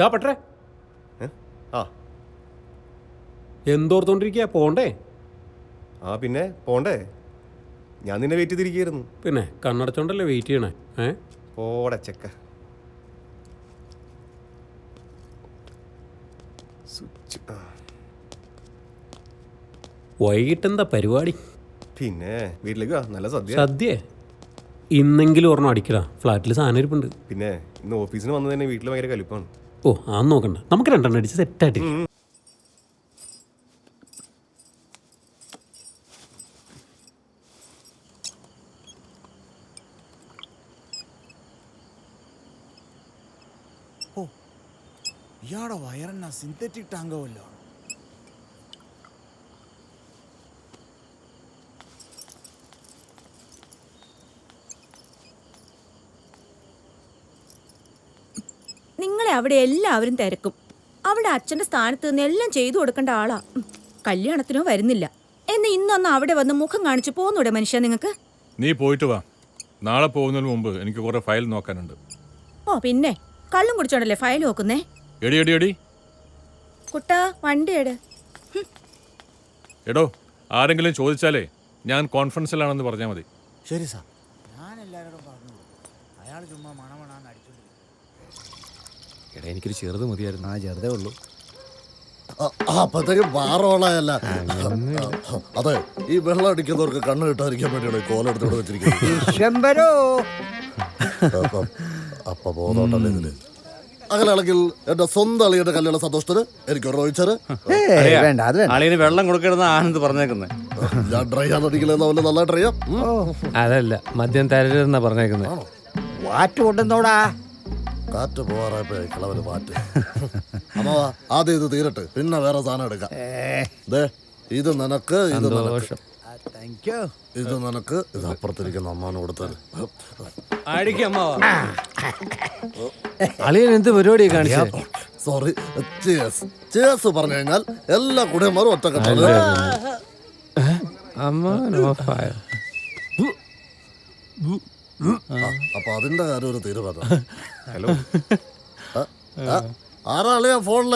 ഡാ പട്ടേ? ആ. എന്തോർത്തോണ്ടിരിക്കുക പോണ്ടേ. ആ പിന്നെ പോണ്ടേ. ഞാൻ നിന്നെ വെയിറ്റ് ചെയ്തിരിക്കുകയായിരുന്നു. പിന്നെ കണ്ണടച്ചോണ്ടല്ലേ വെയിറ്റ് ചെയ്യണേ? ഏ? പോടെ ചെക്ക. സ്വിച്ച്. ആ. വൈകിട്ട് എന്താ പരിപാടി? പിന്നെ വീട്ടിലേക്ക് വാ. നല്ല സദ്യ. സദ്യ? ഇന്നെങ്കിലും ഒരെണ്ണം അടിക്കടാ. ഫ്ലാറ്റിൽ സാധനം ഇരിപ്പുണ്ട്. പിന്നെ ഇന്ന് ഓഫീസിന് വന്നത് തന്നെ വീട്ടിൽ ഭയങ്കര കലിപ്പാണ്. ഓ ആ നോക്കണ്ട. നമുക്ക് രണ്ടെണ്ണം അടിച്ച് സെറ്റായിട്ട് ഇയാളുടെ വയറെന്നാ സിന്തറ്റിക് ടാങ്കോ ടാങ്കവല്ലോ നിങ്ങളെ അവിടെ എല്ലാവരും തിരക്കും. അവിടെ അച്ഛന്റെ സ്ഥാനത്ത് നിന്ന് എല്ലാം ചെയ്തു കൊടുക്കേണ്ട ആളാ. കല്യാണത്തിനോ വരുന്നില്ല. എന്ന് ഇന്നൊന്ന് അവിടെ വന്ന് മുഖം കാണിച്ചു പോന്നൂടെ മനുഷ്യ നിങ്ങക്ക്? നീ പോയിട്ട് വാ. നാളെ പോകുന്നതിന് മുമ്പ് എനിക്ക് കുറെ ഫയൽ നോക്കാനുണ്ട്. ഓ പിന്നെ? കള്ളും കുടിച്ചോണ്ടല്ലേ ഫയൽ നോക്കുന്നേ? എടി എടി എടി. കുട്ടാ വണ്ടി എട്. എടോ ആരെങ്കിലും ചോദിച്ചാലേ ഞാൻ കോൺഫറൻസിലാണെന്ന് പറഞ്ഞാൽ മതി. ശരി സാർ. ഞാൻ എല്ലാവരോടും പറഞ്ഞു അയാൾ ചുമ്മാ മണമണാന്ന് അടിച്ചോണ്ടിരിക്കും. എടാ എനിക്കൊരു ചെറുത് മതിയായിരുന്നു. ആ ചെറുതേ ഉള്ളൂ. അപ്പത്തേക്ക് ബാറോളയല്ല അതെ ഈ വെള്ളം അടിക്കുന്നവർക്ക് കണ്ണ് കിട്ടാതിരിക്കാൻ വേണ്ടിയാണ് കോലെടുത്തോടെ വെച്ചിരിക്കുന്നത്. അപ്പ ഇതിൽ. അങ്ങനെയാണെങ്കിൽ എന്റെ സ്വന്തം അളിയുടെ കല്യാണ സന്തോഷത്തിന് എനിക്ക് വേണ്ട അളിയന് വെള്ളം കൊടുക്കണമെന്ന് ആനന്ദ് പറഞ്ഞേക്കുന്നത് ഞാൻ ഡ്രൈ ചെയ്യാൻ അവന് അറിയാം. ഉം. അതല്ല മദ്യം തരരുതെന്നാ പറഞ്ഞേക്കുന്നത് വാറ്റ് കൊണ്ടുവന്നോടാ. കാറ്റ് പോവാറായപ്പോ കിളവന് മാറ്റ് അമ്മാവാ ആദ്യം ഇത് തീരട്ടെ പിന്നെ വേറെ സാധനം എടുക്കാം. ദേ ഇത് നിനക്ക് ഇത് നിനക്ക്. ഇത് നിനക്ക് ഇത് അപ്പുറത്തിരിക്കുന്ന അമ്മാന് കൊടുത്തത്. അളിയൻ എന്ത് പരിപാടി സോറി ചേസ് ചേസ് പറഞ്ഞു കഴിഞ്ഞാൽ എല്ലാ കുടിയന്മാരും ഒറ്റക്കെട്ടാണ്. അമ്മ നോ ഫയർ അപ്പൊ അതിന്റെ കാര്യം ഒരു തീരുമാനം. ഹലോ ആരാളിയാ ഫോണിൽ?